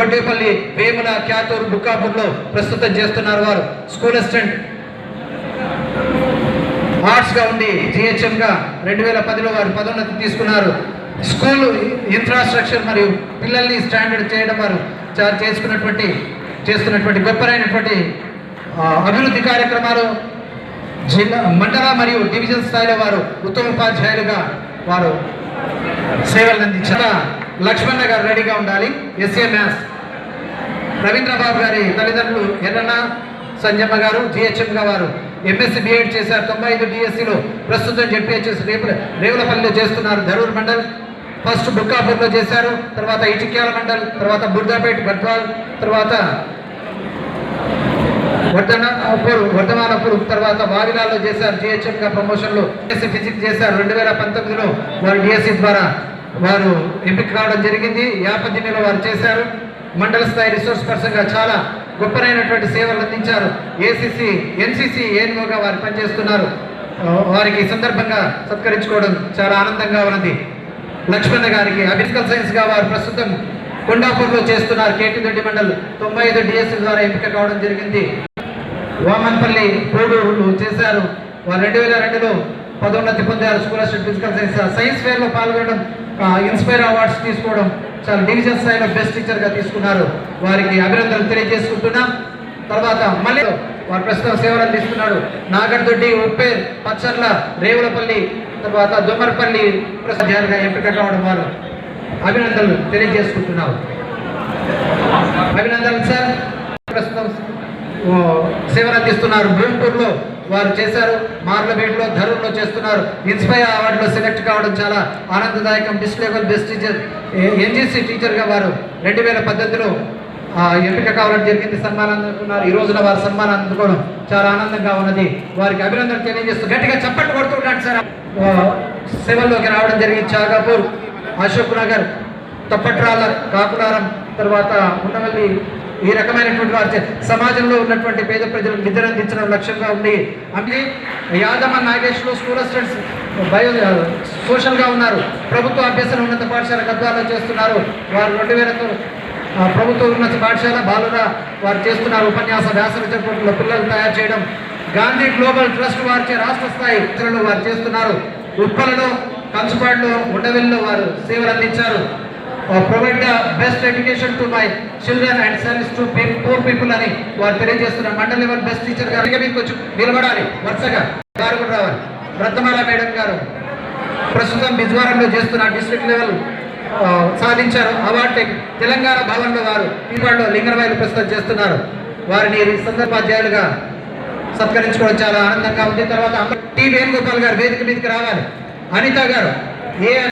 కొట్టేపల్లి వేముల క్యాతూరు బుక్కాపూర్లో ప్రస్తుతం చేస్తున్నారు వారు. School assistant. ఆర్ట్స్గా ఉండి జిహెచ్ఎం గా రెండు వేల పదిలో వారు పదోన్నతి తీసుకున్నారు. స్కూల్ ఇన్ఫ్రాస్ట్రక్చర్ మరియు పిల్లల్ని స్టాండర్డ్ చేయడం వారు చేసుకున్నటువంటి చేస్తున్నటువంటి గొప్పనైనటువంటి అభివృద్ధి కార్యక్రమాలు జిల్లా మండల మరియు డివిజన్ స్థాయిలో వారు ఉత్తమ ఉపాధ్యాయులుగా వారు సేవలు అందించారు లక్ష్మణ గారు రెడీగా ఉండాలి. SA maths. రవీంద్రబాబు గారి తల్లిదండ్రులు ఎర్రన్న సంజమ్మ గారు జిహెచ్ఎం గారు వారు. ఎంఎస్సీ బిఎడ్ చేశారు. తొంభై ఐదు డిఎస్సిలో ప్రస్తుతం జెడ్పిహెచ్ఎస్ రేపు రేవులపల్లిలో చేస్తున్నారు ధరూర్ మండల్. ఫస్ట్ బుక్కాపూర్లో చేశారు. తర్వాత ఇటిక్యాల మండల్. తర్వాత బుర్దాపేట్ గద్వాల్ తర్వాత వర్ధనాపూర్ వర్ధమానపూర్. తర్వాత వావిలాల్లో చేశారు. GHM గా ప్రమోషన్లు డిఎస్సి ఫిజిక్స్ చేశారు. రెండు వేల పంతొమ్మిదిలో వారు డిఎస్సి ద్వారా వారు ఎంపిక కావడం జరిగింది. యాపదినిలో వారు చేశారు. మండల స్థాయి రిసోర్స్ పర్సన్గా చాలా గొప్పనైనటువంటి సేవలు అందించారు. ఏసీసీ ఎన్సీసీ ఏనుగుగా వారు పనిచేస్తున్నారు. వారికి సందర్భంగా సత్కరించుకోవడం చాలా ఆనందంగా ఉన్నది. లక్ష్మణ గారికి అమెరికల్ సైన్స్గా వారు ప్రస్తుతం కొండాపూర్లో చేస్తున్నారు. కేటీ దొడ్డి మండల్ తొంభై ఐదు డిఎస్సి ద్వారా ఎంపిక కావడం జరిగింది. వామన్పల్లి పోడు చేశారు. వారు రెండు వేల రెండులో పదోన్నతి పొందారు school of physical science. Science ఫేర్లో పాల్గొనడం ఇన్స్పైర్ అవార్డ్స్ తీసుకోవడం చాలా డివిజన్ స్థాయిలో బెస్ట్ టీచర్గా తీసుకున్నారు. వారికి అభినందనలు తెలియజేసుకుంటున్నాం. తర్వాత మళ్ళీ వారు ప్రస్తుతం సేవలు అందిస్తున్నాడు నాగర్దొడ్డి ఉప్పేర్ పచ్చర్ల రేవులపల్లి తర్వాత దొమ్మరపల్లి ప్రసాద్గా ఎంపిక కావడం వారు అభినందనలు తెలియజేసుకుంటున్నాం. అభినందనలు సార్. ప్రస్తుతం సేవలు అందిస్తున్నారు. భూంపూర్లో వారు చేశారు. మార్లబేడ్లో ధరూర్లో చేస్తున్నారు. ఇన్స్పైర్ అవార్డులో సెలెక్ట్ కావడం చాలా ఆనందదాయకం. District level best teacher NGC టీచర్గా వారు రెండు వేల పద్ధతిలో ఎంపిక కావడం జరిగింది. సన్మానం అందుకున్నారు. ఈ రోజున వారు సన్మానం అందుకోవడం చాలా ఆనందంగా ఉన్నది. వారికి అభినందనలు తెలియజేస్తూ గట్టిగా చప్పట్లు కొడుతున్నాడు సార్. సేవల్లోకి రావడం జరిగింది. చాగాపూర్ అశోక్ నగర్ తప్పట్రాల కాకులారం తర్వాత ఉండవల్లి ఈ రకమైనటువంటి వారి సమాజంలో ఉన్నటువంటి పేద ప్రజలకు నిద్ర అందించడం లక్ష్యంగా ఉంది. అంటే Yadamma Nageshwar school assistants bio సోషల్గా ఉన్నారు. ప్రభుత్వ అభ్యసన ఉన్నత పాఠశాల గద్వాలో చేస్తున్నారు. వారు రెండు వేలతో ప్రభుత్వ ఉన్నత పాఠశాల బాలుర వారు చేస్తున్నారు. ఉపన్యాస వ్యాస రచనలో పిల్లలు తయారు చేయడం. గాంధీ గ్లోబల్ ట్రస్ట్ వారిచే రాష్ట్ర స్థాయి ఇతరులు వారు చేస్తున్నారు. ఉప్పలలో కంచుపాడులో ఉండవెల్లో వారు సేవలు అందించారు. Provide best education to my children and service to poor people అని వారు తెలియజేస్తున్నారు మండల్ లెవెల్ బెస్ట్ టీచర్ గారు. మీకు కొంచెం నిలబడాలి. వరుసగా గారు కూడా రావాలి. రత్నమాల మేడం గారు ప్రస్తుతం బిజ్వారంలో చేస్తున్న డిస్ట్రిక్ట్ లెవెల్ uh, సాధించారు అవార్డు తెలంగాణ భవన్లో వారు ఈవాడలో లింగరవాయిలు ప్రస్తుతం చేస్తున్నారు. వారిని సందర్భాధ్యాయులుగా సత్కరించుకోవడం చాలా ఆనందంగా ఉంది. తర్వాత టి. వేణుగోపాల్ గారు వేదిక మీదకి రావాలి. అనిత గారు ఏ